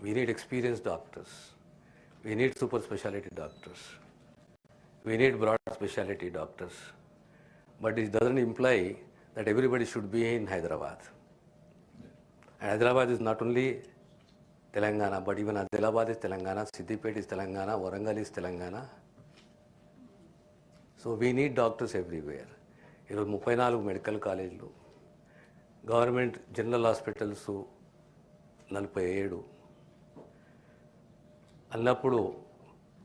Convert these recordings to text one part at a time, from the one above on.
We need experienced doctors. We need super specialty doctors. We need broad specialty doctors. But it doesn't imply that everybody should be in Hyderabad. And Hyderabad is not only Telangana, but even Adilabad is Telangana, Siddipet is Telangana, Warangal is Telangana. So we need doctors everywhere ఈరోజు ముప్పై నాలుగు medical కాలేజీలు government general hospitals నలభై ఏడు అన్నప్పుడు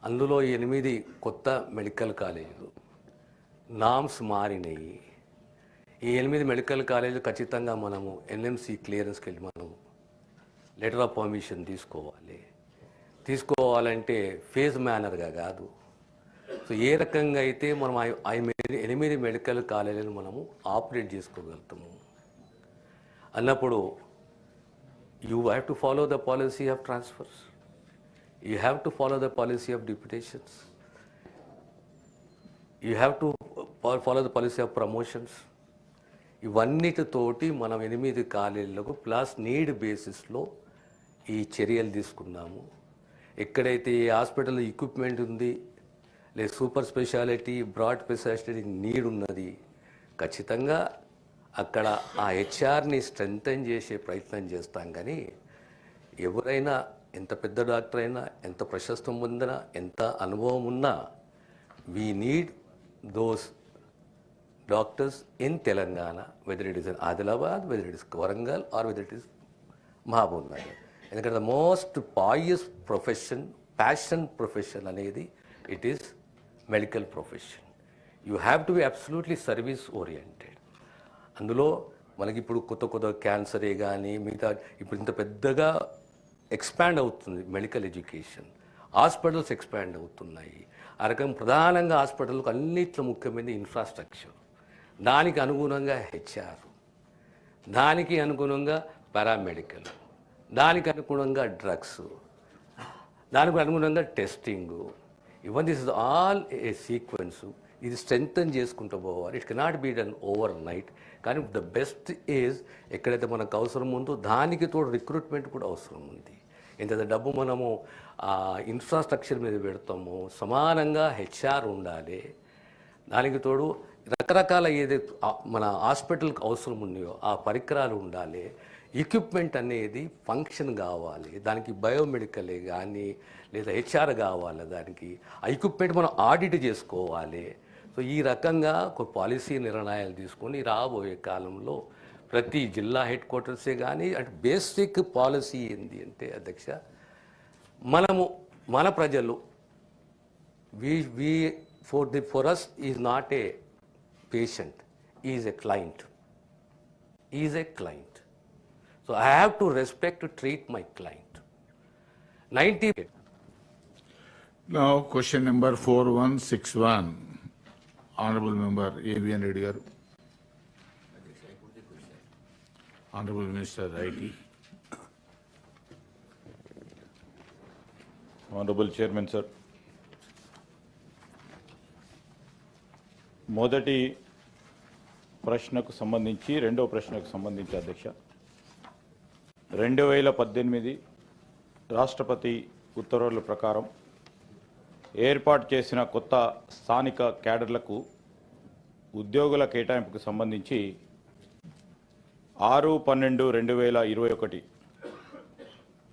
అందులో ఎనిమిది కొత్త మెడికల్ కాలేజీలు. నామ్స్ మారినాయి. ఈ ఎనిమిది మెడికల్ కాలేజీలు ఖచ్చితంగా మనము ఎన్ఎంసి క్లియరెన్స్కి వెళ్ళి మనము లెటర్ ఆఫ్ పర్మిషన్ తీసుకోవాలి. తీసుకోవాలంటే ఫేజ్ మేనర్గా కాదు. సో ఏ రకంగా అయితే మనం ఆ- ఎనిమిది- ఎనిమిది మెడికల్ కాలేజీలు మనము ఆపరేట్ చేసుకోగలుగుతాము. అన్నప్పుడు you have to follow the policy of transfers. You have to follow the policy of deputations you have to follow the policy of promotions ఇవన్నిటితోటి మనం ఎనిమిది కాలేజీలకు ప్లస్ నీడ్ బేసిస్లో ఈ చర్యలు తీసుకున్నాము. ఎక్కడైతే ఈ హాస్పిటల్ ఎక్విప్మెంట్ ఉంది లేదు super speciality broad speciality need ఉన్నది ఖచ్చితంగా అక్కడ ఆ హెచ్ఆర్ని స్ట్రెంగ్తన్ చేసే ప్రయత్నం చేస్తాం. కానీ ఎవరైనా ఎంత పెద్ద డాక్టర్ అయినా ఎంత ప్రశస్తం పొందినా ఎంత అనుభవం ఉన్నా we need those doctors in Telangana whether it is in Adilabad whether it is Warangal or whether it is Mahabubnagar. ఎందుకంటే the most pious profession passion profession అనేది it is medical profession you have to be absolutely service oriented అందులో మనకి ఇప్పుడు కొత్త కొత్త క్యాన్సరే కానీ మిగతా ఇప్పుడు ఇంత పెద్దగా ఎక్స్పాండ్ అవుతుంది మెడికల్ ఎడ్యుకేషన్. హాస్పిటల్స్ ఎక్స్పాండ్ అవుతున్నాయి. ఆ రకం ప్రధానంగా హాస్పిటల్కి అన్నిట్లో ముఖ్యమైనది ఇన్ఫ్రాస్ట్రక్చర్. దానికి అనుగుణంగా హెచ్ఆర్. దానికి అనుగుణంగా పారామెడికల్. దానికి అనుగుణంగా డ్రగ్స్. దానికి అనుగుణంగా టెస్టింగు. ఇవన్నీ దిస్ ఆల్ ఏ సీక్వెన్సు. ఇది స్ట్రెంగ్తన్ చేసుకుంటూ పోవాలి. It cannot be done overnight కానీ ద బెస్ట్ ఈజ్ ఎక్కడైతే మనకు అవసరం ఉందో దానికి తోడు రిక్రూట్మెంట్ కూడా అవసరం ఉంది. ఎంత డబ్బు మనము ఇన్ఫ్రాస్ట్రక్చర్ మీద పెడతామో సమానంగా హెచ్ఆర్ ఉండాలి. దానికి తోడు రకరకాల ఏదైతే మన హాస్పిటల్కి అవసరం ఉన్నాయో ఆ పరికరాలు ఉండాలి. ఎక్విప్మెంట్ అనేది ఫంక్షన్ కావాలి. దానికి బయోమెడికలే కానీ లేదా హెచ్ఆర్ కావాలి దానికి. ఆ ఎక్విప్మెంట్ మనం ఆడిట్ చేసుకోవాలి. సో ఈ రకంగా ఒక పాలసీ నిర్ణయాలు తీసుకొని రాబోయే కాలంలో ప్రతి జిల్లా హెడ్ క్వార్టర్సే కానీ అంటే బేసిక్ పాలసీ ఏంటి అంటే అధ్యక్ష మనము మన ప్రజలు we we for the for us is not a patient is a client is a client so I have to respect treat my client ninety నా question number four one six one honourable member A.B.N. Reddy garu. Honourable minister IT honourable chairman sir మొదటి ప్రశ్నకు సంబంధించి రెండవ ప్రశ్నకు సంబంధించి అధ్యక్ష. రెండు వేల పద్దెనిమిది రాష్ట్రపతి ఉత్తర్వుల ప్రకారం ఏర్పాటు చేసిన కొత్త స్థానిక క్యాడర్లకు ఉద్యోగుల కేటాయింపుకు సంబంధించి ఆరు పన్నెండు రెండు వేల ఇరవై ఒకటి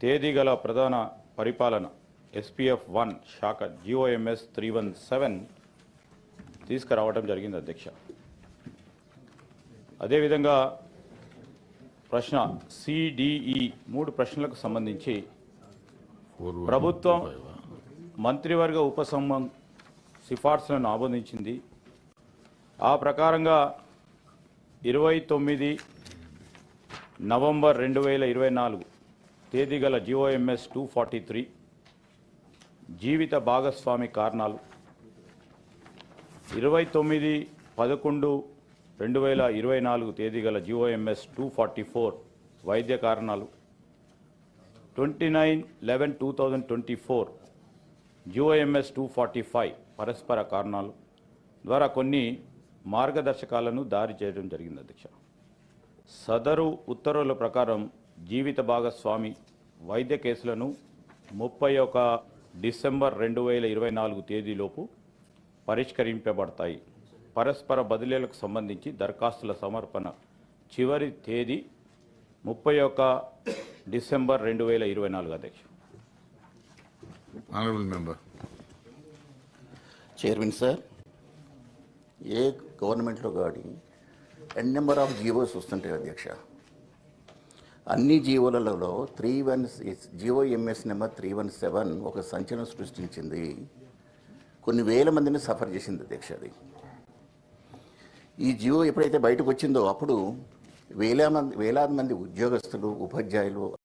తేదీ గల ప్రధాన పరిపాలన ఎస్పీఎఫ్ వన్ శాఖ జిఓఎంఎస్ త్రీ వన్ సెవెన్ తీసుకురావడం జరిగింది అధ్యక్ష. అదేవిధంగా ప్రశ్న సిడిఈ మూడు ప్రశ్నలకు సంబంధించి ప్రభుత్వం మంత్రివర్గ ఉపసంఘం సిఫార్సులను ఆమోదించింది. ఆ ప్రకారంగా ఇరవై తొమ్మిది నవంబర్ రెండు వేల ఇరవై నాలుగు తేదీ గల జిఓఎంఎస్ టూ ఫార్టీ త్రీ జీవిత భాగస్వామి కారణాలు. ఇరవై తొమ్మిది పదకొండు రెండు వేల ఇరవై నాలుగు తేదీ గల జిఓఎంఎస్ టూ ఫార్టీ ఫోర్ వైద్య కారణాలు. Twenty nine eleven two thousand twenty four GOMS two forty five పరస్పర కారణాలు ద్వారా కొన్ని మార్గదర్శకాలను దారి చేయడం జరిగింది అధ్యక్ష. సదరు ఉత్తర్వుల ప్రకారం జీవిత భాగస్వామి వైద్య కేసులను ముప్పై ఒక డిసెంబర్ రెండు వేల ఇరవై నాలుగు తేదీలోపు పరిష్కరింపబడతాయి. పరస్పర బదిలీలకు సంబంధించి దరఖాస్తుల సమర్పణ చివరి తేదీ ముప్పై ఒక డిసెంబర్ రెండు వేల ఇరవై నాలుగు అధ్యక్ష. Honorable member. చైర్మన్ సార్ ఏ గవర్నమెంట్లో కానీ ఎన్ నెంబర్ ఆఫ్ జీవోస్ వస్తుంటాయి అధ్యక్ష. అన్ని జీవోలలో three one GO MS number three one seven ఒక సంచలనం సృష్టించింది. కొన్ని వేల మందిని సఫర్ చేసింది అధ్యక్ష అది. ఈ జీవో ఎప్పుడైతే బయటకు వచ్చిందో అప్పుడు వేల మంది వేలాది మంది ఉద్యోగస్తులు ఉపాధ్యాయులు